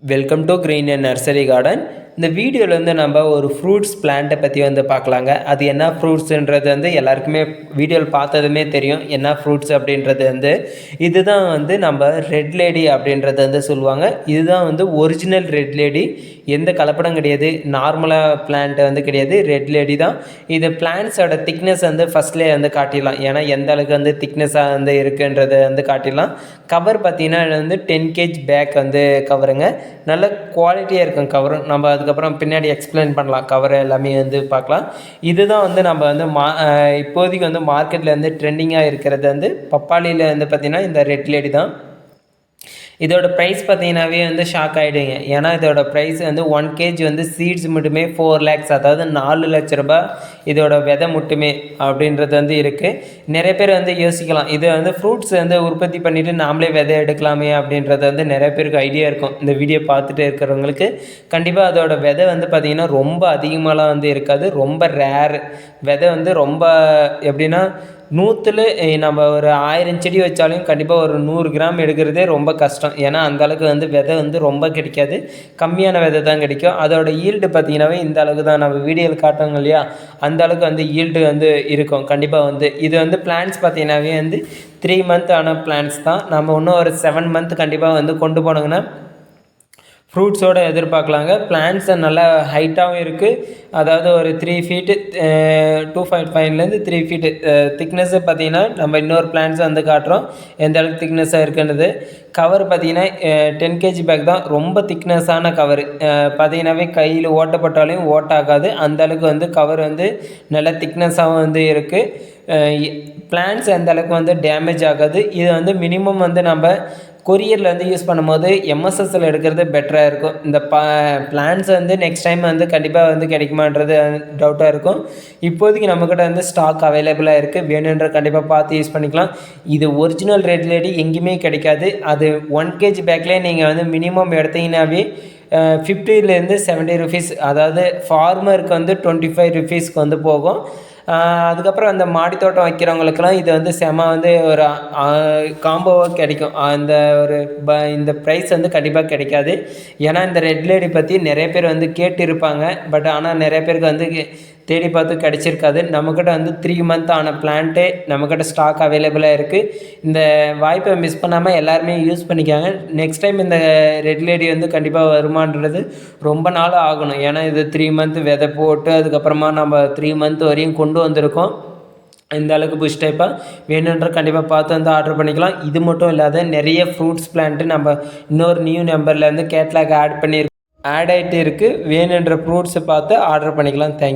Welcome to Green and Nursery Garden. இந்த வீடியோவில் வந்து நம்ம ஒரு ஃப்ரூட்ஸ் பிளான்ட்டை பற்றி வந்து பார்க்கலாங்க. அது என்ன ஃப்ரூட்ஸுன்றது வந்து எல்லாருக்குமே வீடியோவில் பார்த்ததுமே தெரியும். என்ன ஃப்ரூட்ஸ் அப்படின்றது வந்து இதுதான் வந்து நம்ம ரெட் லேடி அப்படின்றத வந்து சொல்லுவாங்க. இதுதான் வந்து ஒரிஜினல் ரெட் லேடி எந்த கலப்படம் கிடையாது. நார்மலாக பிளான்ட் வந்து கிடையாது. ரெட் லேடி தான். இது பிளான்ட்ஸோட திக்னஸ் வந்து ஃபஸ்ட்லேயே வந்து காட்டிடலாம். ஏன்னா எந்த அளவுக்கு வந்து திக்னஸாக வந்து இருக்குன்றதை வந்து காட்டிடலாம். கவர் பார்த்தீங்கன்னா இது வந்து டென் கேஜ் பேக் வந்து கவருங்க நல்ல குவாலிட்டியாக இருக்கும் கவரும் நம்ம அதுக்கப்புறம் பின்னாடி எக்ஸ்பிளைன் பண்ணலாம். கவர் எல்லாமே வந்து பார்க்கலாம். இதுதான் வந்து நம்ம வந்து மா இப்போதைக்கு வந்து மார்க்கெட்டில் வந்து ட்ரெண்டிங்காக இருக்கிறது வந்து பப்பாளியில் வந்து பார்த்திங்கன்னா இந்த ரெட் லேடி தான். இதோட ப்ரைஸ் பார்த்தீங்கன்னாவே வந்து ஷாக் ஆகிடுங்க ஏன்னா இதோட ப்ரைஸ் வந்து ஒன் கேஜி வந்து சீட்ஸ் மட்டுமே ஃபோர் லேக்ஸ் அதாவது நாலு லட்ச ரூபாய் இதோட விதை மட்டுமே அப்படின்றது வந்து இருக்குது நிறைய பேர் வந்து யோசிக்கலாம். இதை வந்து ஃப்ரூட்ஸ் வந்து உற்பத்தி பண்ணிவிட்டு நாமளே விதை எடுக்கலாமே அப்படின்றது வந்து நிறைய பேருக்கு ஐடியா இருக்கும். இந்த வீடியோ பார்த்துட்டு இருக்கிறவங்களுக்கு கண்டிப்பாக அதோட விதை வந்து பார்த்திங்கன்னா ரொம்ப அதிகமாகலாம் வந்து இருக்காது. ரொம்ப ரேர் விதை வந்து ரொம்ப எப்படின்னா நூற்றில் நம்ம ஒரு ஆயிரம் செடி வச்சாலும் கண்டிப்பாக ஒரு நூறு கிராம் எடுக்கிறதே ரொம்ப கஷ்டம். ஏன்னா அந்த அளவுக்கு வந்து விதை வந்து ரொம்ப கிடைக்காது. கம்மியான விதை தான் கிடைக்கும். அதோட ஈல்டு பார்த்தீங்கன்னாவே இந்த அளவுக்கு தான். நம்ம வீடியோவில் காட்டுறாங்க இல்லையா? அந்த அளவுக்கு வந்து ஈல்டு வந்து இருக்கும். கண்டிப்பாக வந்து. இது வந்து பிளான்ஸ் பார்த்தீங்கன்னாவே வந்து த்ரீ மந்த் ஆன பிளான்ஸ் தான். நம்ம இன்னும் ஒரு செவன் மந்த் கண்டிப்பாக வந்து கொண்டு போனோங்கன்னா ஃப்ரூட்ஸோடு எதிர்பார்க்கலாங்க. பிளான்ட்ஸ் நல்லா ஹைட்டாகவும் இருக்குது அதாவது ஒரு த்ரீ ஃபீட்டு டூ பாயிண்ட் ஃபைவ்லேருந்து த்ரீ ஃபீட்டு திக்னஸ்ஸு பார்த்தீங்கன்னா நம்ம இன்னொரு பிளான்ட்ஸ் வந்து காட்டுறோம். எந்த அளவுக்கு திக்னஸாக இருக்குன்றது கவர் பார்த்தீங்கன்னா டென் கேஜி பேக் தான். ரொம்ப திக்னஸான கவர் பார்த்தீங்கன்னாவே கையில் ஓட்டப்பட்டாலையும் ஓட்டாகாது. அந்த அளவுக்கு வந்து கவர் வந்து நல்ல திக்னஸாகவும் வந்து இருக்குது பிளான்ஸ் எந்த அளவுக்கு வந்து டேமேஜ் ஆகாது. இது வந்து மினிமம் வந்து நம்ம கொரியரில் வந்து யூஸ் பண்ணும்போது எம்எஸ்எஸ்ஸில் எடுக்கிறது பெட்டராக இருக்கும். இந்த ப பிளான்ஸ் வந்து நெக்ஸ்ட் டைம் வந்து கண்டிப்பாக வந்து கிடைக்குமான்றது டவுட்டாக இருக்கும். இப்போதைக்கு நம்மக்கிட்ட வந்து ஸ்டாக் அவைலபிளாக இருக்குது வேணுன்ற கண்டிப்பாக பார்த்து யூஸ் பண்ணிக்கலாம். இது ஒரிஜினல் ரேட்லேடி எங்கேயுமே கிடைக்காது. அது ஒன் கேஜி பேக்லேயே நீங்கள் வந்து மினிமம் எடுத்தீங்கன்னாவே ஃபிஃப்டிலேருந்து செவன்ட்டி ருபீஸ் அதாவது ஃபார்மருக்கு வந்து டுவெண்ட்டி ஃபைவ் ருபீஸ்க்கு வந்து போகும். அதுக்கப்புறம் அந்த மாடி தோட்டம் இது வந்து செம வந்து ஒரு காம்போவாக கிடைக்கும். அந்த ஒரு ப இந்த ப்ரைஸ் வந்து கண்டிப்பாக கிடைக்காது. ஏன்னா இந்த ரெட் லேடி பற்றி நிறைய பேர் வந்து கேட்டு இருப்பாங்க பட் ஆனால் நிறைய பேருக்கு வந்து தேடி பார்த்து கிடச்சிருக்காது. நம்மக்கிட்ட வந்து த்ரீ மந்த் ஆன பிளான்ட்டே நம்மக்கிட்ட ஸ்டாக் அவைலபிளாக இருக்குது இந்த வாய்ப்பை மிஸ் பண்ணாமல் எல்லாருமே யூஸ் பண்ணிக்காங்க. நெக்ஸ்ட் டைம் இந்த ரெட் லேடி வந்து கண்டிப்பாக வருமானது ரொம்ப நாள் ஆகணும். ஏன்னா இது த்ரீ மந்த் விதை போட்டு அதுக்கப்புறமா நம்ம த்ரீ மந்த் வரையும் கொண்டு வந்திருக்கோம். இந்த அளவுக்கு புஷ் டைப்பாக வேணுன்ற கண்டிப்பாக பார்த்து வந்து ஆர்டர் பண்ணிக்கலாம். இது மட்டும் இல்லாத நிறைய ஃப்ரூட்ஸ் பிளான்ட்டு நம்ம இன்னொரு நியூ நம்பர்லேருந்து கேட்லாக் ஆட் பண்ணியிருக்கோம் ஆட் ஆகிட்டு இருக்குது வேணுன்ற ஃப்ரூட்ஸை பார்த்து ஆர்டர் பண்ணிக்கலாம். தேங்க்யூ